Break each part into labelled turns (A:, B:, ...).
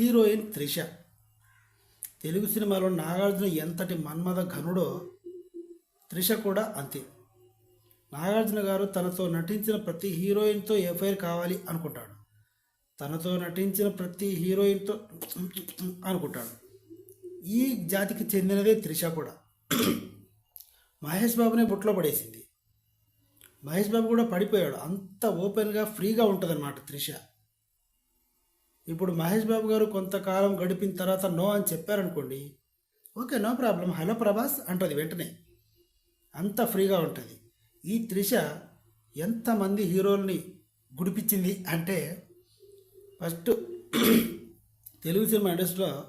A: Heroine Trisha. Telugu సినిమాలో నాగార్జున ఎంతటి మన్మథ ఘనుడో త్రిష కూడా అంతే. నాగార్జున గారు తనతో నటించిన ప్రతి హీరోయిన్తో ఎఫ్ఐఆర్ కావాలి అనుకుంటాడు. తనతో నటించిన ప్రతి హీరోయిన్తో అనుకుంటాడు. ఈ జాతికి చెందినదే త్రిష కూడా. మహేష్ బాబునే బుట్లో పడేసింది. మహేష్ బాబు కూడా పడిపోయాడు. అంత ఓపెన్గా ఫ్రీగా ఉంటుందన్నమాట త్రిష. ఇప్పుడు మహేష్ బాబు గారు కొంతకాలం గడిపిన తర్వాత నో అని చెప్పారనుకోండి okay no problem. Hello Prabhas అంటుంది వెంటనే. అంత ఫ్రీగా ఉంటుంది. ఈ త్రిష ఎంతమంది హీరోల్ని గుడిపించింది అంటే ఫస్ట్ తెలుగు సినిమా ఇండస్ట్రీలో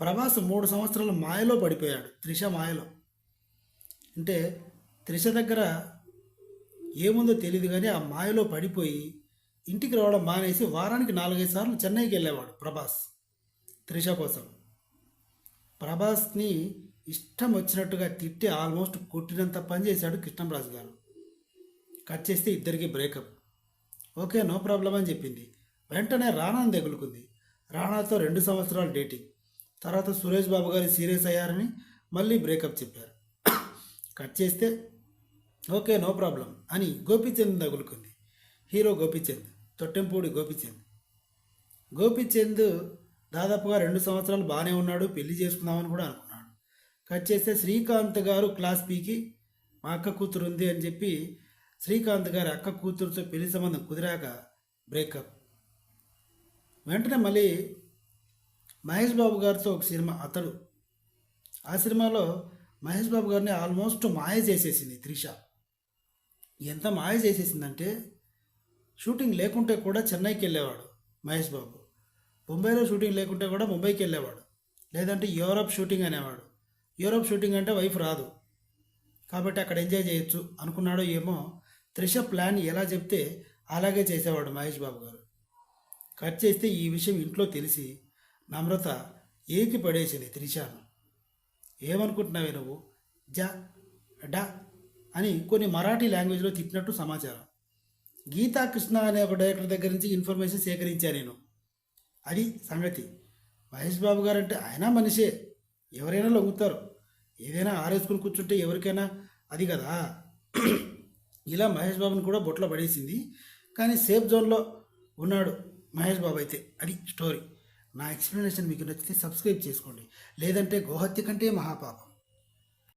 A: ప్రభాస్ మూడు సంవత్సరాల మాయలో పడిపోయాడు త్రిష మాయలో. అంటే త్రిష దగ్గర ఏముందో తెలియదు కానీ ఆ మాయలో పడిపోయి ఇంటికి రావడం మానేసి వారానికి నాలుగైదు సార్లు చెన్నైకి వెళ్ళేవాడు ప్రభాస్. త్రిష కోసం. ప్రభాస్ని ఇష్టం వచ్చినట్టుగా తిట్టి ఆల్మోస్ట్ కొట్టినంత పని చేశాడు కృష్ణంరాజు గారు. కట్ చేస్తే ఇద్దరికి బ్రేకప్. ఓకే నో ప్రాబ్లం అని చెప్పింది. వెంటనే రానాని తగులుకుంది రాణాతో రెండు సంవత్సరాలు డేటింగ్. తర్వాత సురేష్ బాబు గారు సీరియస్ అయ్యారని మళ్ళీ బ్రేకప్ చెప్పారు. కట్ చేస్తే ఓకే నో ప్రాబ్లం అని గోపీచంద్ తగులుకుంది హీరో గోపీచంద్. తొట్టెంపూడి గోపిచంద్. గోపిచంద్ దాదాపుగా రెండు సంవత్సరాలు బాగానే ఉన్నాడు పెళ్ళి చేసుకుందామని కూడా అనుకున్నాడు. కట్ చేస్తే శ్రీకాంత్ గారు క్లాస్ పీకి మా అక్క కూతురు ఉంది అని చెప్పి శ్రీకాంత్ గారి అక్క కూతురుతో పెళ్ళి సంబంధం కుదిరాక బ్రేకప్. వెంటనే మళ్ళీ మహేష్ బాబు గారితో ఒక సినిమా అతడు. ఆ సినిమాలో మహేష్ బాబు గారిని ఆల్మోస్ట్ మాయ చేసేసింది త్రిష. ఎంత మాయ చేసేసిందంటే షూటింగ్ లేకుంటే కూడా చెన్నైకి వెళ్ళేవాడు మహేష్ బాబు. బొంబాయిలో షూటింగ్ లేకుంటే కూడా ముంబైకి వెళ్ళేవాడు. లేదంటే యూరప్ షూటింగ్ అనేవాడు. యూరప్ షూటింగ్ అంటే వైఫ్ రాదు. కాబట్టి అక్కడ ఎంజాయ్ చేయొచ్చు అనుకున్నాడో ఏమో త్రిష ప్లాన్ ఎలా చెప్తే అలాగే చేసేవాడు మహేష్ బాబు గారు. కట్ చేస్తే ఈ విషయం ఇంట్లో తెలిసి నమ్రత ఏకి పడేసింది త్రిషాను. ఏమనుకుంటున్నావే నువ్వు? జా డా అని కొన్ని మరాఠీ లాంగ్వేజ్లో తిప్పినట్టు సమాచారం. గీతా కృష్ణ అనే ఒక డైరెక్టర్ దగ్గర నుంచి ఇన్ఫర్మేషన్ సేకరించాను నేను. అది సంగతి. మహేష్ బాబు గారు అంటే ఆయన మనిషే. ఎవరైనా లొంగుతారు. ఏదైనా ఆరేసుకుని కూర్చుంటే ఎవరికైనా అది కదా. ఇలా మహేష్ బాబుని కూడా బొట్లో పడేసింది. కానీ సేఫ్ జోన్లో ఉన్నాడు మహేష్ బాబు అయితే. అది స్టోరీ నా ఎక్స్ప్లెనేషన్ మీకు నచ్చితే సబ్స్క్రైబ్ చేసుకోండి. లేదంటే గోహత్య కంటే మహాపాపం.